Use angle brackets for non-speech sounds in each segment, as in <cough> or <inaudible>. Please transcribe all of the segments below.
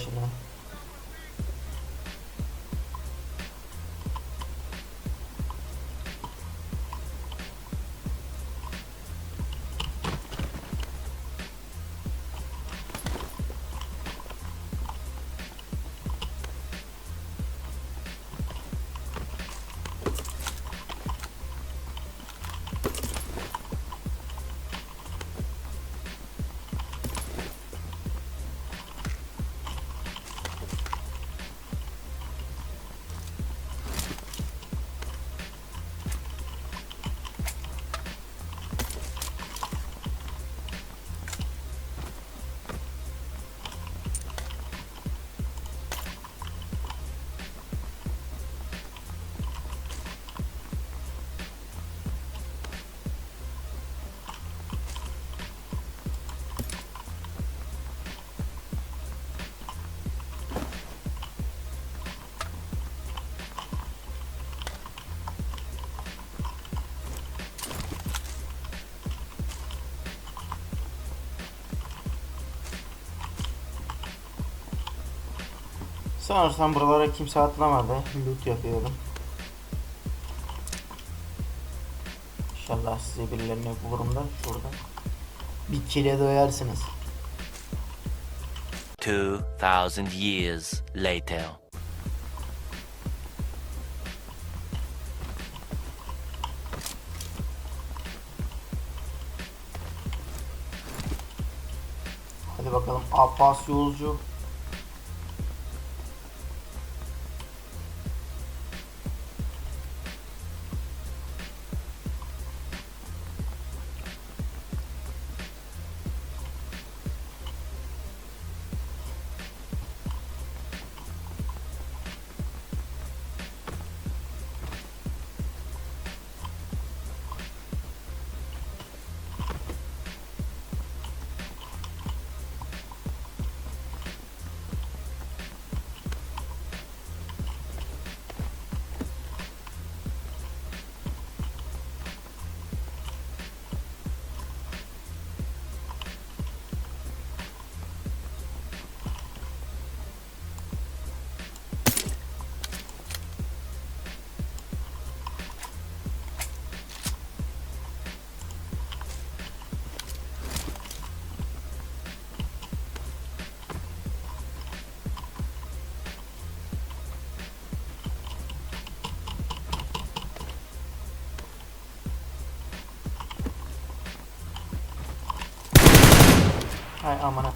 başına. Sanırsam buralara kimse atlamadı. Loot yapıyorum. İnşallah size birilerini bulurum da şurada. Bir kile doyarsınız. 2,000 years later. Hadi bakalım Abbas yolcu. Hay amına.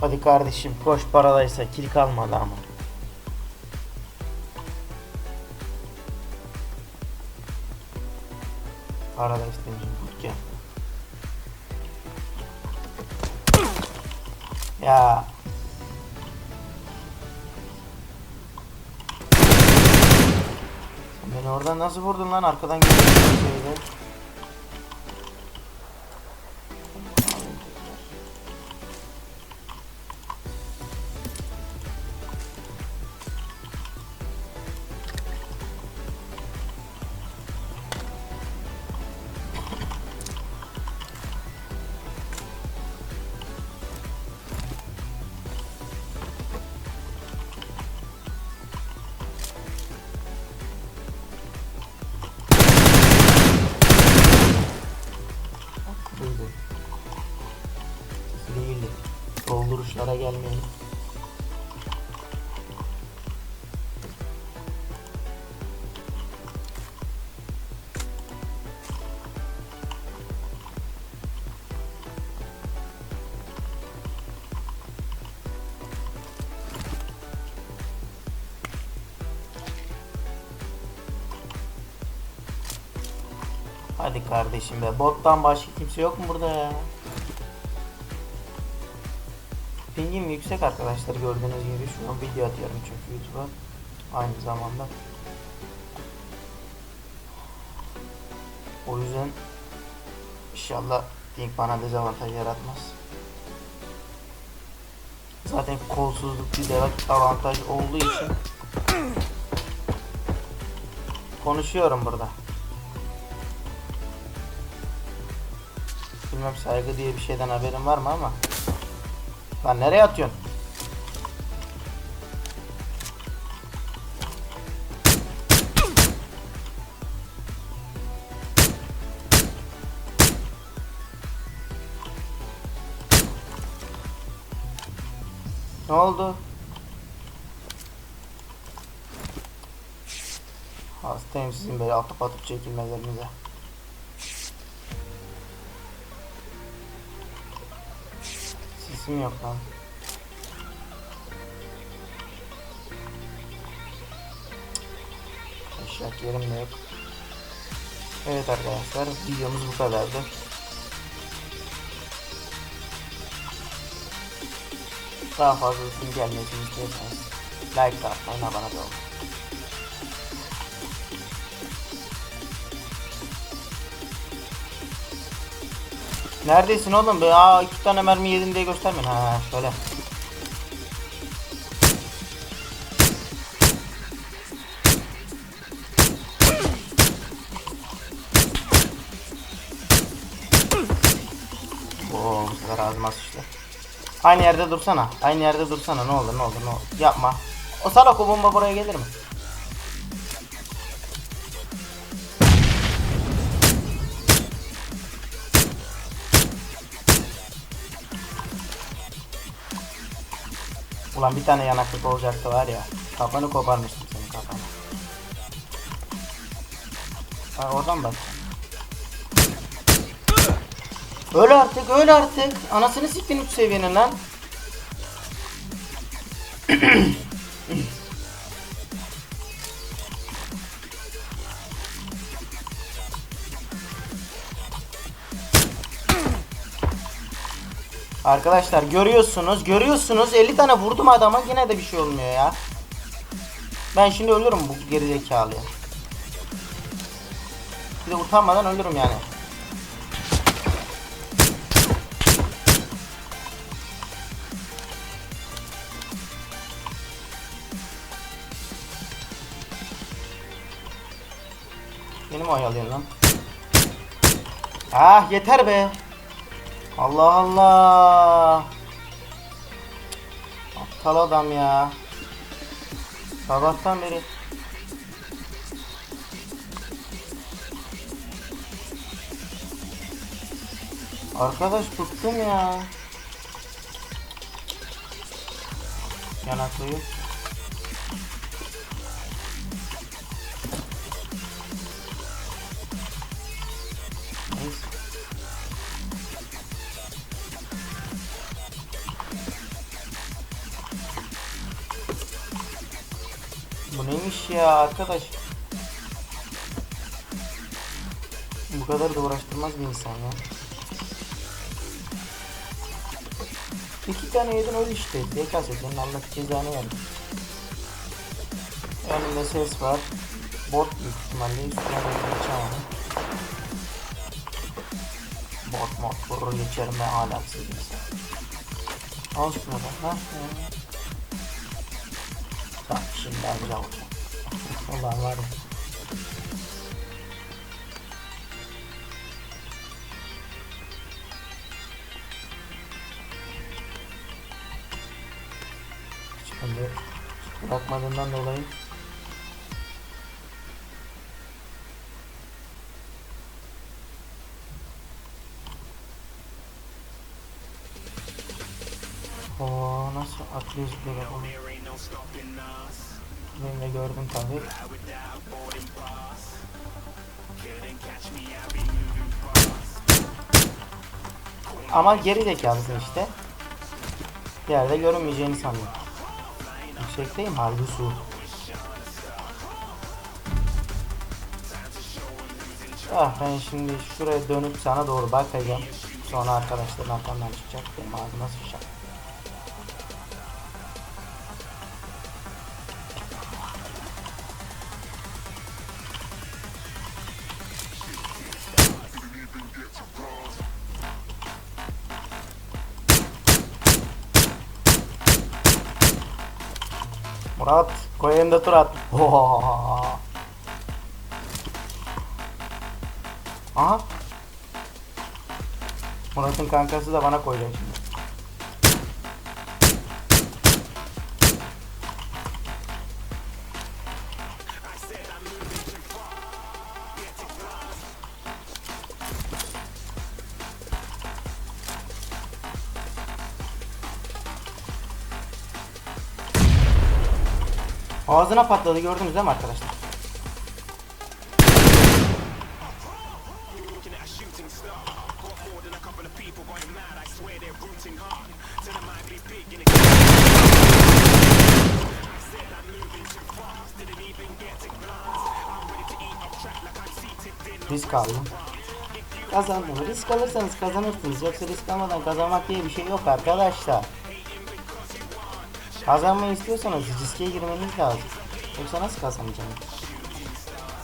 Hadi kardeşim koş paradaysa kil kalmadı ama. Paradise demişim bootcamp. Ya Sen beni oradan nasıl vurdun lan arkadan geliyor şeyde. buralara gelmeyelim. Hadi kardeşim be. Bottan başka kimse yok mu burada ya? Pingim yüksek arkadaşlar gördüğünüz gibi şu an video atıyorum çünkü YouTube'a aynı zamanda. O yüzden inşallah ping bana dezavantaj yaratmaz. Zaten kolsuzluk bir dezavantaj olduğu için konuşuyorum burada. Bilmem saygı diye bir şeyden haberin var mı ama. Lan nereye atıyorsun? Ne oldu? Hastayım sizin böyle atıp atıp çekilmelerinize. Sesim yok lan. Eşyak yerim de yok. Evet arkadaşlar videomuz bu kadardı. Daha fazlasının gelmesini istiyorsanız like atmayın abone olun. Neredesin oğlum be? Aa iki tane mermi yedin diye göstermeyin. Ha şöyle. Oo bu sefer ağzıma sıçtı. Aynı yerde dursana. Aynı yerde dursana. Ne olur ne olur ne olur. Yapma. O salak o bomba buraya gelir mi? Ulan bir tane yanaklık olacaktı var ya. Kafanı koparmıştım senin kafanı. Ha oradan bak. Öl artık öl artık. Anasını siktin 3 seviyenin lan. <clears throat> Arkadaşlar görüyorsunuz görüyorsunuz 50 tane vurdum adama yine de bir şey olmuyor ya. Ben şimdi ölürüm bu gerizekalıya. Bir de utanmadan ölürüm yani. Beni mi oyalıyorsun lan? Ah yeter be. Allah Allah. Aptal adam ya. Sabahtan beri. Arkadaş tuttum ya. Yanaklıyı. Bu neymiş ya arkadaş? Bu kadar da uğraştırmaz bir insan ya. İki tane yedin öyle işte. DK senin Allah cezanı verdi. Önümde ses var. Bot büyük ihtimalle üstüne geçeceğim onu. Bot mod vurur geçerim ben hala sevgilisi. Al şunu da. Ha? Ha. Bak şimdi amca olacak. Ulan var ya. Şimdi bırakmadığından dolayı Oo nasıl atlıyoruz böyle bunu. De gördüm tabi. Ama geri zekalısın işte. Bir yerde görünmeyeceğini sanıyorum. Yüksekteyim harbi su. Ah ben şimdi şuraya dönüp sana doğru bakacağım. Sonra arkadaşların arkamdan çıkacak. Benim ağzıma. Koy elinde tur at. Oha. Aha. Murat'ın kankası da bana koyacak şimdi. Ağzına patladı gördünüz değil mi arkadaşlar? Risk aldım. Kazandım. Risk alırsanız kazanırsınız. Yoksa risk almadan kazanmak diye bir şey yok arkadaşlar. Kazanmayı istiyorsanız riske girmeniz lazım. Yoksa nasıl kazanacaksınız?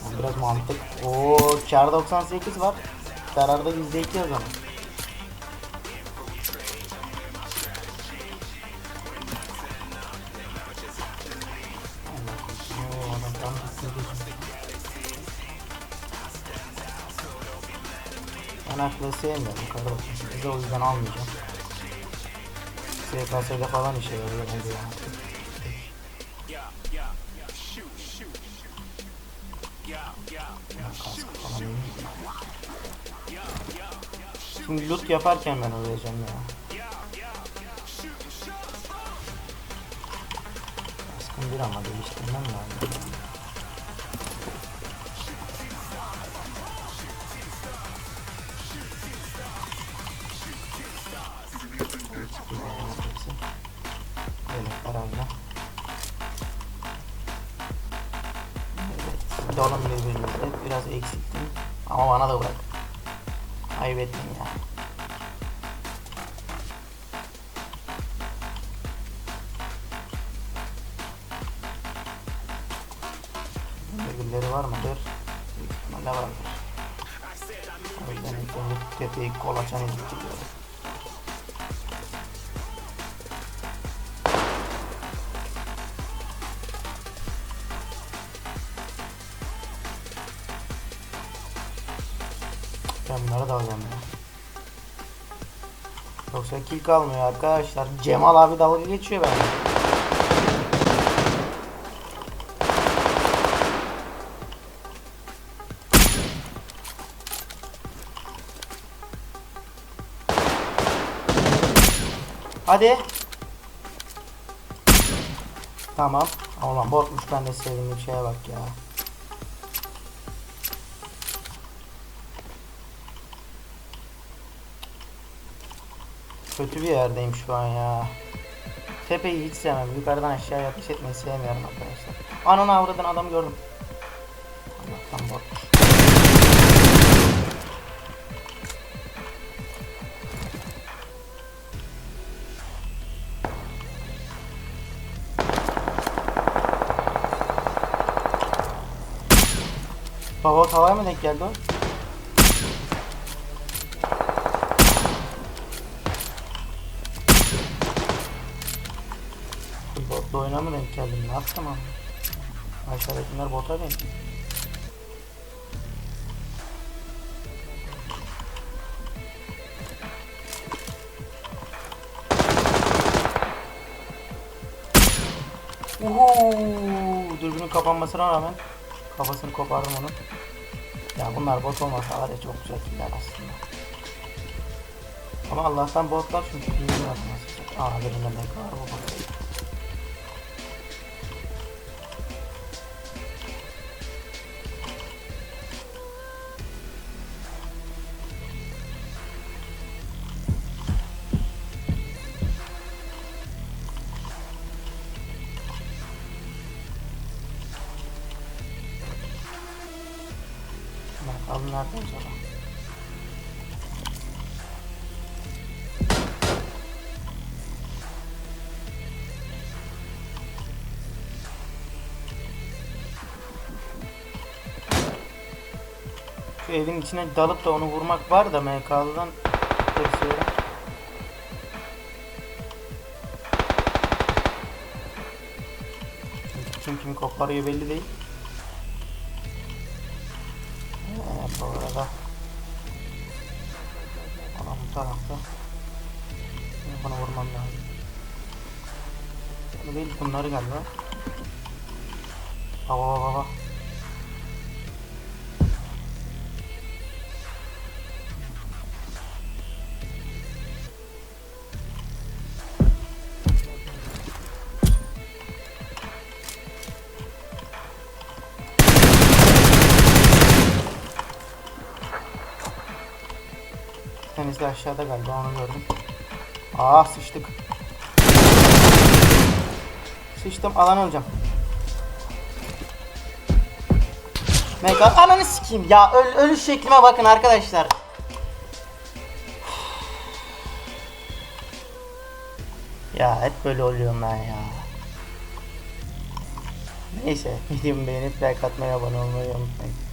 Yani biraz mantık. Oo, kar 98 var. Zararda %2 o zaman. Oo, adam tam gitsin geçsin. Ben aklı sevmiyorum kardeşim. Size o yüzden almayacağım. SKS'de falan işe yarıyor bence ya. Şimdi loot yaparken ben öleceğim ya. Kaskım bir ama değiştirmem lazım. Herhalde. Evet. Dalın birbirinizde biraz eksiktim. Ama bana da bırak. Ayıp etmeyin ya. Birileri var mıdır? Büyük ihtimalle vardır. O yüzden ilk tepeyi kolaçan edip gidiyorum. Ben bunlara dalacağım ya. Yoksa kill kalmıyor arkadaşlar. Cemal abi dalga geçiyor bende. Hadi. Tamam. Ulan botmuş ben de sevdiğim şeye bak ya. Kötü bir yerdeyim şu an ya. Tepeyi hiç sevmem. Yukarıdan aşağıya ateş etmeyi sevmiyorum arkadaşlar. Ananı avradın adam gördüm. Allah'tan botmuş. Baba tavaya mı denk geldi o? Oyuna mı denk geldim? Ne yaptım abi? Aşağıdakiler bota denk. Uhu, dürbünün kapanmasına rağmen kafasını kopardım onun. Ya bunlar bot olmasa var ya çok güzel killer aslında. Ama Allah'tan botlar çünkü bilmiyorum nasıl. Aa birinde ne var bu bot. Evin içine dalıp da onu vurmak var da MK'dan tırsıyorum. Kim koparıyor belli değil. Evet bu arada. Adam bu tarafta. Bana vurmam lazım. Bu değil bunları galiba. Baba baba baba. Aşağıda galiba onu gördüm. Aa sıçtık. Sıçtım alan olacağım. Mega ananı sikeyim ya öl ölüş şeklime bakın arkadaşlar. Ya hep böyle oluyorum ben ya. Neyse <laughs> videomu beğenip like atmayı abone olmayı unutmayın.